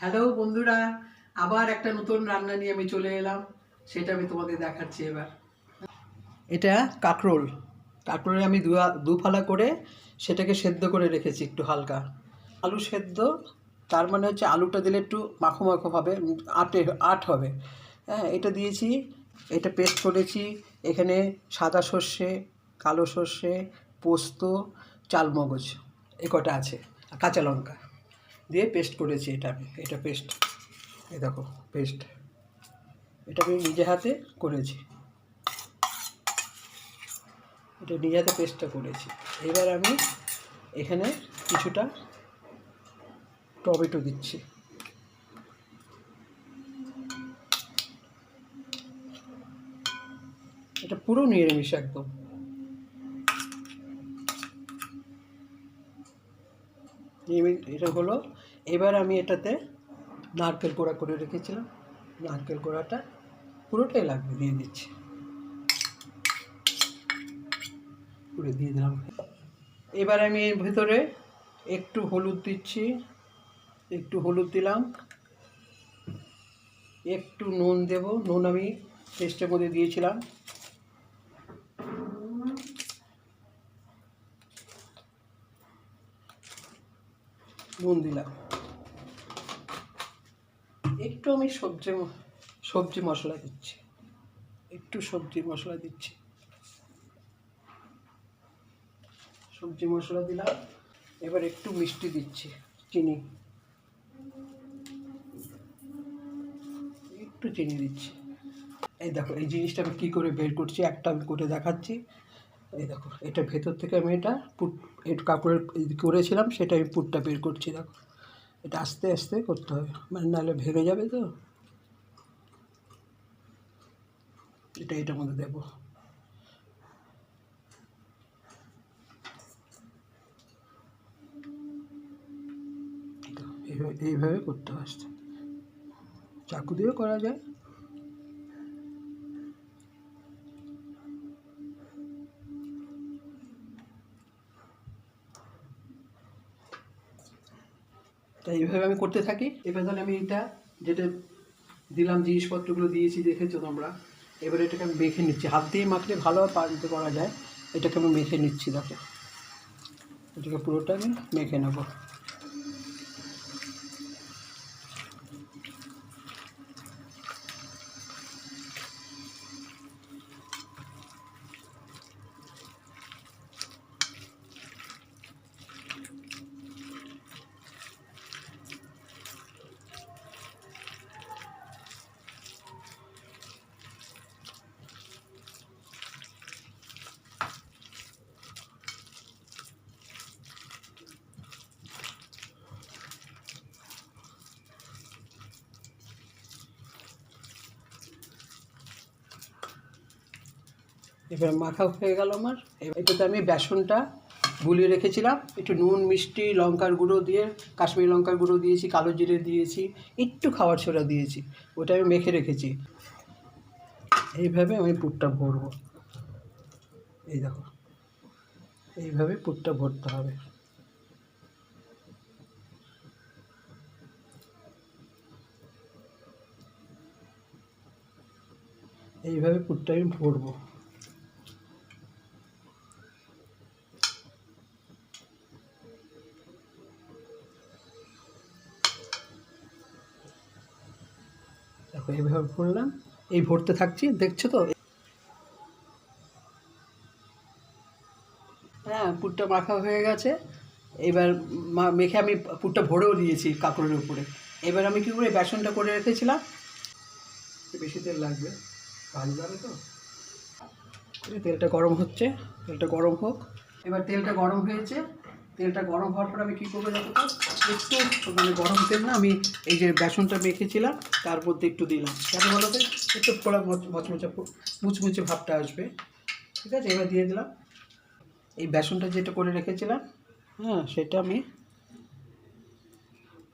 Hello বন্ধুরা। আবার একটা নতুন রান্না নিয়ে আমি চলে এলাম। সেটা আমি তোমাদের দেখাচ্ছি এবার। এটা কাঁকরোল। কাঁকরোলে আমি দু ফালা করে সেটাকে সেদ্ধ করে রেখেছি একটু হালকা। আলু সেদ্ধ, তার মানে হচ্ছে আলুটা দিলে একটু মাখো মাখো হবে আটে, আট হবে। হ্যাঁ এটা দিয়েছি, এটা পেস্ট করেছি। এখানে সাদা সর্ষে, কালো সর্ষে, পোস্ত, চালমগজ, এ কটা আছে, কাঁচা লঙ্কা। দিয়ে পেস্ট করেছি এটা আমি এটা পেস্ট এই দেখো পেস্ট এটা আমি নিজে হাতে করেছি। এটা নিজে হাতে পেস্টটা করেছি। এবার আমি এখানে কিছুটা টমেটো দিচ্ছি। এটা পুরো নিরামিষ একদম। এটা হলো। এবার আমি এটাতে নারকেল কোড়া করে রেখেছিলাম। নারকেল কোড়াটা পুরোটাই লাগবে, দিয়ে দিচ্ছি। পুরো দিয়ে দিলাম। এবার আমি এর ভিতরে একটু হলুদ দিচ্ছি, একটু হলুদ দিলাম। একটু নুন দেব, নুন আমি টেস্টের মধ্যে দিয়েছিলাম। নুন দিলাম। একটু আমি সবজি সবজি মশলা দিচ্ছি। একটু সবজি মশলা দিচ্ছি। সবজি মশলা দিলাম। এবার একটু মিষ্টি দিচ্ছি, চিনি। একটু চিনি দিচ্ছি। এই দেখো, এই জিনিসটা আমি কী করে বের করছি, একটা আমি করে দেখাচ্ছি। এই দেখো, এটা ভেতর থেকে আমি এটা পুট, একটু কাপড়ের করেছিলাম, সেটা আমি পুটটা বের করছি, দেখো। এটা আস্তে আস্তে করতে হবে মানে নাহলে ভেঙে যাবে তো। এটা এটার মধ্যে দেবো। এইভাবে করতে হবে চাকু দিয়েও করা যায়। তাই এইভাবে আমি করতে থাকি। এবার তাহলে আমি এটা যেটা দিলাম, জিনিসপত্রগুলো দিয়েছি, দেখেছ তোমরা। এবার এটাকে আমি মেখে নিচ্ছি। হাত দিয়ে মাখলে ভালোভাবে পানিতে করা যায়। এটাকে আমি মেখে নিচ্ছি, দেখো। এটাকে পুরোটা আমি মেখে নেব। এবার মাখা হয়ে গেল আমার। এটাতে আমি বেসনটা গুলিয়ে রেখেছিলাম। একটু নুন, মিষ্টি, লঙ্কার গুঁড়ো দিয়ে, কাশ্মীরি লঙ্কার গুঁড়ো দিয়েছি, কালো জিরে দিয়েছি, একটু খাবার ছোড়া দিয়েছি। ওটা আমি মেখে রেখেছি। এইভাবে আমি পুরটা ভরবো। এই দেখো, এইভাবে পুরটা ভরতে হবে। এইভাবে পুরটা আমি ভরবো। দেখো এইভাবে ভরলাম এই ভরতে থাকছি, দেখছ তো? হ্যাঁ পুরটা মাখা হয়ে গেছে। এবার মেখে আমি পুরটা ভরেও দিয়েছি কাপড়ের উপরে। এবার আমি কী করে বেসনটা করে রেখেছিলাম? বেশি তেল লাগবে। ভালো যাবে তো? তেলটা গরম হচ্ছে, তেলটা গরম হোক। এবার তেলটা গরম হয়েছে। তেলটা গরম হওয়ার পর আমি কী করব দেখো একটু মানে গরম তেল না, আমি এই যে বেসনটা মেখেছিলাম, তার মধ্যে একটু দিলাম। কেন বলো তো? একটু ফোড়া মচ- মচমচে মুচমুচে ভাবটা আসবে। ঠিক আছে? এবার দিয়ে দিলাম। এই বেসনটা যেটা করে রেখেছিলাম হ্যাঁ সেটা আমি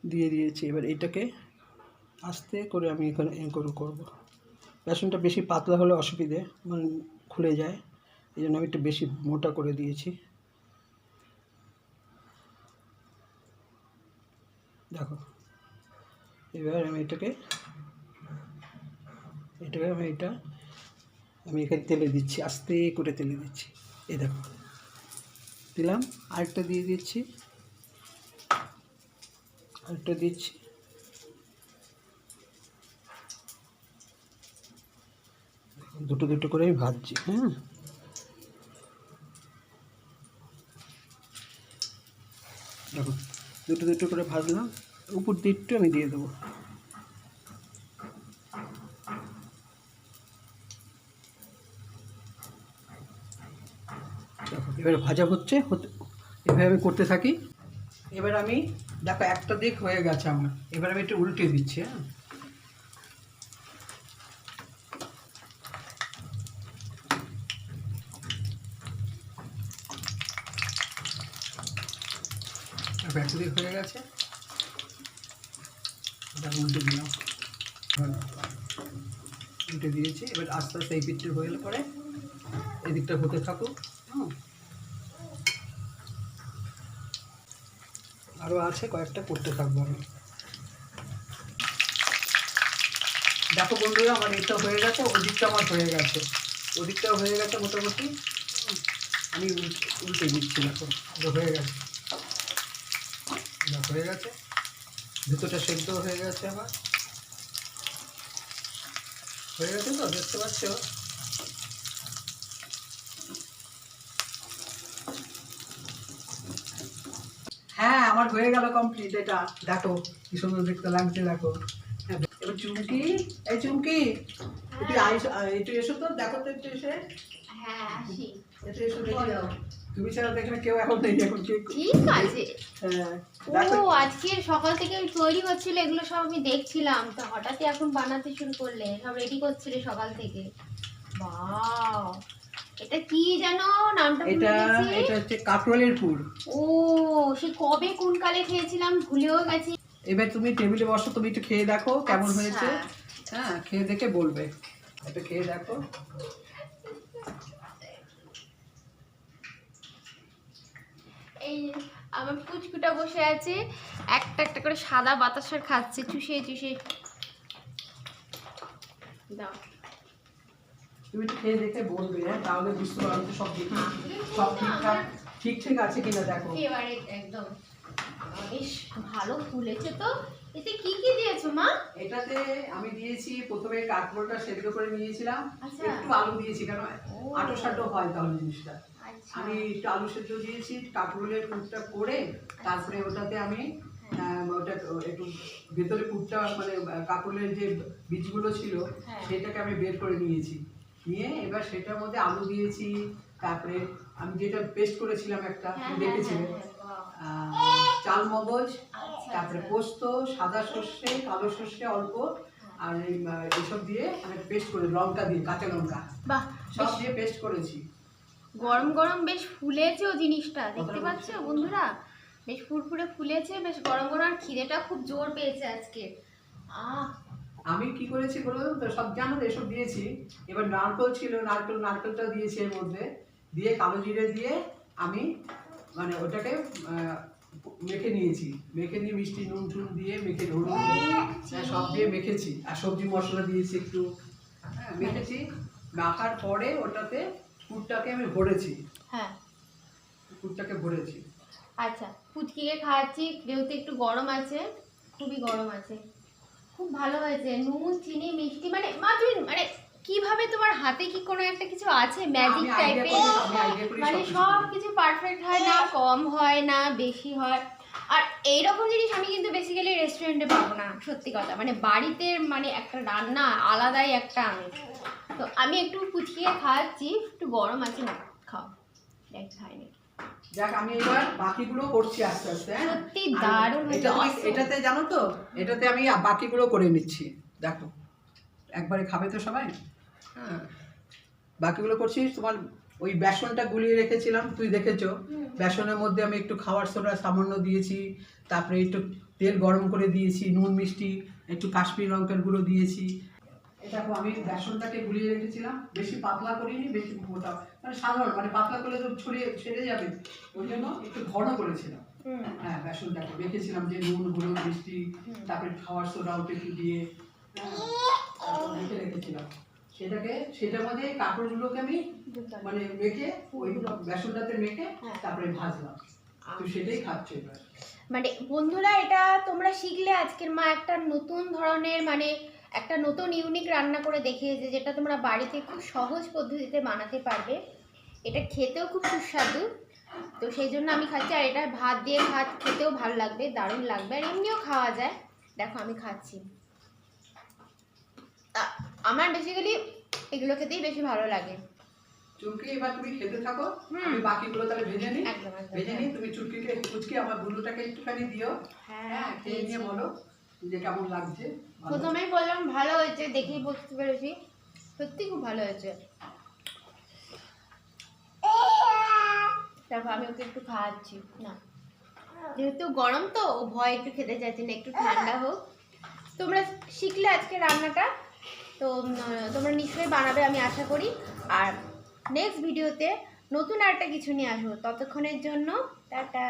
দিয়ে দিয়েছি। এবার এইটাকে আস্তে করে আমি এখানে এ করে করব। বেসনটা বেশি পাতলা হলে অসুবিধে মানে খুলে যায়। এই জন্য আমি একটু বেশি মোটা করে দিয়েছি। দেখো। এবার আমি এটাকে এটাকে আমি এটা, আমি এখানে তেলে দিচ্ছি, আস্তে করে তেলে দিচ্ছি। এই দেখো, দিলাম, আরেকটা দিয়ে দিচ্ছি, আরেকটা দিচ্ছি। দুটো দুটো করে আমি ভাজছি হ্যাঁ দেখো দুটো দুটো করে ভাজলাম, উপর দিকটা আমি দিয়ে দেবো। এবার ভাজা হচ্ছে এভাবে আমি করতে থাকি। এবার আমি, দেখো, একটা দিক হয়ে গেছে আমার। এবার আমি একটু উল্টে দিচ্ছি হ্যাঁ? দিক হয়ে গেছে। এটা উল্টে দিলাম। হ্যাঁ উল্টে দিয়েছি। এবার আস্তে আস্তে এই পিঠটা হয়ে গেলে পরে এদিকটা হতে থাকুক, হুম। আরও আছে, কয়েকটা করতে থাকব আমি। দেখো বন্ধুরা, আমার এটা হয়ে গেছে, ওদিকটা আমার হয়ে গেছে। ওদিকটাও হয়ে গেছে মোটামুটি। আমি উল- উল্টে দিচ্ছি, দেখো হয়ে গেছে। হয়ে গেছে। ভিতরটা সেদ্ধ হয়ে গেছে আমার হয়ে গেছে তো দেখতে পাচ্ছ? হ্যাঁ আমার হয়ে গেল কমপ্লিট এটা। দেখো কি সুন্দর দেখতে লাগছে দেখো। হ্যাঁ, এবার চুমকি এই চুমকি একটু আইস একটু এসো তো দেখো তো একটু এসে। হ্যাঁ একটু এসো দেখে যাও। তুমি ছাড়া তো এখানে কেউ এখন নেই এখন ঠিক আছে। হ্যাঁ ও আজকে সকাল থেকে ওই তৈরি হচ্ছিল এগুলো সব আমি দেখছিলাম। তো হঠাৎই এখন বানাতে শুরু করলে সব রেডি করছিলে সকাল থেকে। বাও এটা কি জানো? নামটা ভুলে এটা গেছি। এটা হচ্ছে কাকরোলের পুর। ও সে কবে কোন কালে খেয়েছিলাম ভুলেও গেছি। এবার তুমি টেবিলে বসো তুমি একটু খেয়ে দেখো কেমন আচ্ছা। হয়েছে। হ্যাঁ খেয়ে দেখে বলবে। এটা খেয়ে দেখো এই আমার পুচকুটা বসে আছে একটা একটা করে সাদা বাতাসার খাচ্ছে চুষে চুষে দাও। তুমি একটু খেয়ে দেখে বলবে হ্যাঁ? তাহলে বুঝতে পারবে সব ঠিক সব ঠিকঠাক ঠিক ঠিক আছে কিনা দেখো। এবারে একদম। বেশ ভালো ফুলেছে তো। এতে কি কি দিয়েছ মা? এটাতে আমি দিয়েছি প্রথমে কাঠমোড়টা সেদ্ধ করে নিয়েছিলাম। আচ্ছা। একটু আলু দিয়েছি কেন। আটো সাটো হয় তাহলে জিনিসটা। আমি একটু আলু সেদ্ধ দিয়েছি কাঠরোলের পুরটা করে তারপরে ওটাতে আমি ওটা একটু ভেতরে পুরটা মানে কাকরোলের যে বীজগুলো ছিল হ্যাঁ। সেটাকে আমি বের করে নিয়েছি। নিয়ে এবার সেটার মধ্যে আলু দিয়েছি তারপরে আমি যেটা পেস্ট করেছিলাম একটা হ্যাঁ, তুমি হ্যাঁ, দেখেছিলে? হ্যাঁ, হ্যাঁ, বাহ। আহ, চাল মগজ আচ্ছা, তারপরে আচ্ছা। পোস্ত সাদা সর্ষে কালো সর্ষে অল্প আর এইসব দিয়ে আমি পেস্ট করে লঙ্কা দিয়ে কাঁচা লঙ্কা। সব দিয়ে পেস্ট করেছি। গরম গরম বেশ ফুলেছে ও জিনিসটা দেখতে পাচ্ছ বন্ধুরা? বেশ ফুরফুরে ফুলেছে বেশ গরম গরম আর খিদেটা খুব জোর পেয়েছে আজকে। আহ! আমি কি করেছি বলো তো? সব জানো তো এসব দিয়েছি। এবার নারকেল ছিল নারকেল নারকেলটা দিয়েছি এর মধ্যে। দিয়ে কালো জিরে দিয়ে আমি মানে ওটাকে মেখে নিয়েছি। মেখে নিয়ে মিষ্টি নুন টুন দিয়ে মেখে হলুদ হ্যাঁ, সব দিয়ে মেখেছি। আর সবজি মশলা দিয়েছি একটু। হ্যাঁ মেখেছি। মাখার পরে ওটাতে পুরটাকে আমি ভরেছি। হ্যাঁ। পুরটাকে ভরেছি। আচ্ছা ফুচকিকে খাওয়াচ্ছি যেহেতু একটু গরম আছে খুবই গরম আছে। খুব ভালো হয়েছে নুন চিনি মিষ্টি মানে মা তুমি মানে কীভাবে তোমার হাতে কি কোনো একটা কিছু আছে? ম্যাজিক টাইপের মানে সব কিছু পারফেক্ট হয় না কম হয় না বেশি হয়। আর এইরকম জিনিস আমি কিন্তু বেসিক্যালি রেস্টুরেন্টে পাবো না সত্যি কথা। মানে বাড়িতে মানে একটা রান্না আলাদাই একটা আমি। তো আমি একটু কুচিয়ে খাওয়াচ্ছি একটু গরম আছে না খাও। দেখ খাইনি যাক আমি এবার বাকিগুলো করছি আস্তে আস্তে হ্যাঁ? সত্যি দারুণ এটাতে- জানো তো এটাতে আমি বাকিগুলো করে নিচ্ছি। দেখো একবারে খাবে তো সবাই? হ্যাঁ। বাকিগুলো করছি তোমার ওই বেসনটা গুলিয়ে রেখেছিলাম তুই দেখেছ? বেসনের মধ্যে আমি একটু খাওয়ার সোডা সামান্য দিয়েছি তারপরে একটু তেল গরম করে দিয়েছি নুন মিষ্টি একটু কাশ্মীর লঙ্কার গুঁড়ো দিয়েছি। দেখো আমি বেসনটাকে গুলিয়ে রেখেছিলাম বেশি পাতলা করিনি বেশি মোটা মানে সাধারণ মানে পাতলা করলে তো ছড়িয়ে ছেড়ে যাবে। ওই জন্য একটু ঘন করেছিলাম। হ্যাঁ বেসনটাকে রেখেছিলাম যে নুন হলুদ মিষ্টি তারপরে খাওয়ার সোডাও একটু দিয়ে হ্যাঁ, রেখেছিলাম। সেটাকে সেটার মধ্যে কাপড়গুলোকে আমি মানে মেখে ওই বেসনটাতে মেখে হ্যাঁ। তারপরে ভাজলাম। তো সেটাই খাচ্ছে এবার। মানে বন্ধুরা এটা তোমরা শিখলে আজকের মা একটা নতুন ধরনের মানে একটা নতুন ইউনিক রান্না করে দেখিয়েছে যেটা তোমরা বাড়িতে খুব সহজ পদ্ধতিতে বানাতে পারবে। এটা খেতেও খুব সুস্বাদু। তো সেই জন্য আমি খাচ্ছি আর এটা ভাত দিয়ে ভাত খেতেও ভালো লাগবে দারুণ লাগবে আর এমনিও খাওয়া যায়। দেখো আমি খাচ্ছি। আমার বেসিক্যালি এগুলো খেতেই বেশি ভালো লাগে। চুমকি এবার তুমি খেতে থাকো। আমি বাকিগুলো তাহলে ভেজে নিই। ভেজে নিই তুমি চুটকিকে কুচকে আমার গুলোটাকে একটুখানি দিও। হ্যাঁ খেয়ে নিয়ে বলো যে কেমন লাগছে। প্রথমেই বললাম ভালো হয়েছে দেখেই বুঝতে পেরেছি। সত্যি খুব ভালো হয়েছে। তারপর আমি ওকে একটু খাওয়াচ্ছি। না। যেহেতু গরম তো ও ভয় একটু খেতে চাইছে না একটু ঠান্ডা হোক। তোমরা শিখলে আজকে রান্নাটা? তো তোমরা নিশ্চয়ই বানাবে আমি আশা করি। আর নেক্সট ভিডিওতে নতুন আরেকটা কিছু নিয়ে আসব। ততক্ষণের জন্য টাটা।